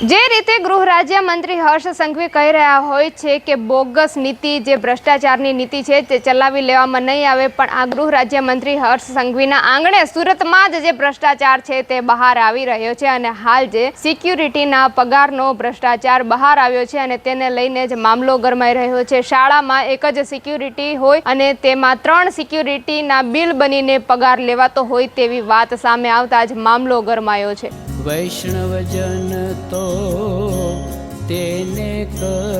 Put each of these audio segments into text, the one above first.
જે રીતે ગૃહ રાજ્ય મંત્રી હર્ષ સંઘવી કહી રહ્યા હોય છે કે બોગસ નીતિ જે ભ્રષ્ટાચારની નીતિ છે તે ચલાવી લેવામાં નહીં આવે, પણ આ ગૃહ રાજ્ય મંત્રી હર્ષ સંઘવીના આંગણે સુરતમાં જ જે ભ્રષ્ટાચાર છે તે બહાર આવી રહ્યો છે અને હાલ જે સિક્યુરિટીના પગારનો ભ્રષ્ટાચાર બહાર આવ્યો છે અને તેને લઈને જ મામલો ગરમાઈ રહ્યો છે. શાળામાં એક જ સિક્યુરિટી હોય અને તેમાં ત્રણ સિક્યુરિટીના બિલ બનીને પગાર લેવાતો હોય તેવી વાત સામે આવતા જ મામલો ગરમાયો છે. વૈષ્ણવજન તો તેને કહીએ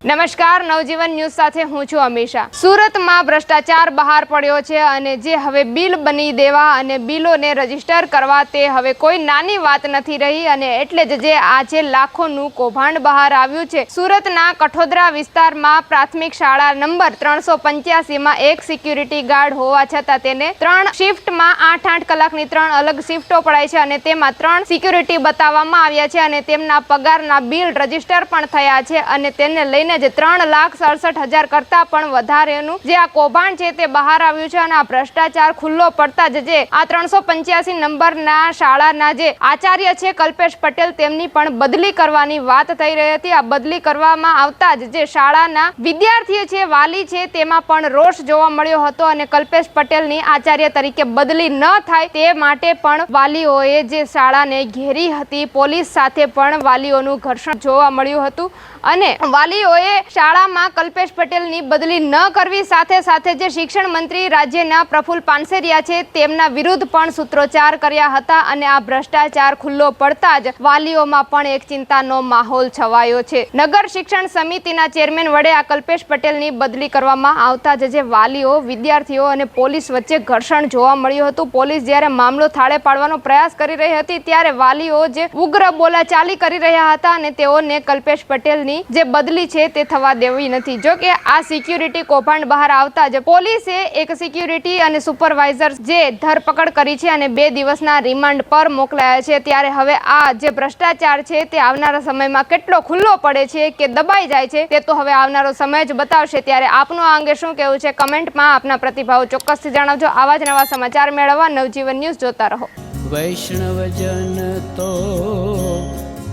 નમસ્કાર, નવજીવન ન્યૂઝ સાથે હું છું અમીષા. સુરતમાં ભ્રષ્ટાચાર બહાર પડ્યો છે અને જે હવે બિલ બની દેવા અને બિલોને રજિસ્ટર કરવા તે હવે કોઈ નાની વાત નથી રહી અને એટલે જ જે આજે લાખોનું કૌભાંડ બહાર આવ્યું છે. સુરતના કઠોદરા વિસ્તારમાં પ્રાથમિક શાળા નંબર ત્રણસો પંચ્યાસીમાં એક સિક્યુરિટી ગાર્ડ હોવા છતાં તેને ત્રણ શિફ્ટમાં આઠ આઠ કલાકની ત્રણ અલગ શિફ્ટો પડાય છે અને તેમાં ત્રણ સિક્યુરિટી બતાવવામાં આવ્યા છે અને તેમના પગારના બિલ રજિસ્ટર પણ થયા છે અને તેને લઈને જ ત્રણ લાખ સડસઠ હજાર કરતાં પણ વધારેનું જે આ કૌભાંડ છે તે બહાર આવ્યું છે અને આ ભ્રષ્ટાચાર ખુલ્લો પડતા જ જે આ ત્રણસો પંચ્યાસી નંબરના શાળાના જે આચાર્ય છે કલ્પેશ પટેલ તેમની પણ બદલી કરવાની વાત થઈ રહી હતી. આ બદલી કરવામાં આવતા જ જે શાળાના વિદ્યાર્થીઓ છે, વાલી છે, તેમાં પણ રોષ જોવા મળ્યો હતો અને કલ્પેશ પટેલની આચાર્ય તરીકે બદલી ન થાય તે માટે પણ વાલીઓએ જે શાળાને ઘેરી હતી, પોલીસ સાથે પણ વાલીઓનું ઘર્ષણ જોવા મળ્યું હતું અને વાલીઓએ શાળામાં કલ્પેશ પટેલની બદલી ન કરવી, સાથે સાથે જે શિક્ષણ મંત્રી રાજ્યના પ્રફુલ પાનસેરિયા છે, તેમના વિરુદ્ધ પણ સૂત્રોચ્ચાર કર્યા હતા અને આ ભ્રષ્ટાચાર ખુલ્લો પડતા જ વાલીઓમાં પણ એક ચિંતાનો માહોલ છવાયો છે. નગર શિક્ષણ સમિતિના ચેરમેન વડે આ કલ્પેશ પટેલની બદલી કરવામાં આવતા જ જે વાલીઓ, વિદ્યાર્થીઓ અને પોલીસ વચ્ચે ઘર્ષણ જોવા મળ્યું હતું. પોલીસ જ્યારે મામલો થાળે પાડવાનો પ્રયાસ કરી રહી હતી, ત્યારે વાલીઓ જે ઉગ્ર બોલાચાલી કરી રહ્યા હતા અને તેઓને કલ્પેશ પટેલની જે બદલી છે તે થવા દેવી નથી. જો કે આ સિક્યુરિટી કૌભાંડ બહાર આવતા જ પોલીસે એક સિક્યુરિટી અને સુપરવાઇઝર જે ધરપકડ કરી છે અને બે દિવસના રિમાન્ડ પર મોકલાયા છે. ત્યારે હવે આ જે ભ્રષ્ટાચાર છે તે આવનારા સમયમાં કેટલો ખુલ્લો પડે છે કે દબાઈ જાય છે તે તો હવે આવનારો સમય જ બતાવશે. ત્યારે આપનું આ અંગે શું કહેવું છે કમેન્ટમાં આપના પ્રતિભાવો ચોક્કસથી જણાવજો. આવા જ નવા સમાચાર મેળવવા નવજીવન ન્યૂઝ જોતા રહો. વૈષ્ણવજન તો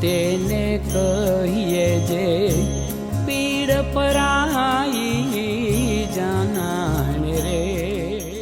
તેને કહીએ જે પીડ પરાઈ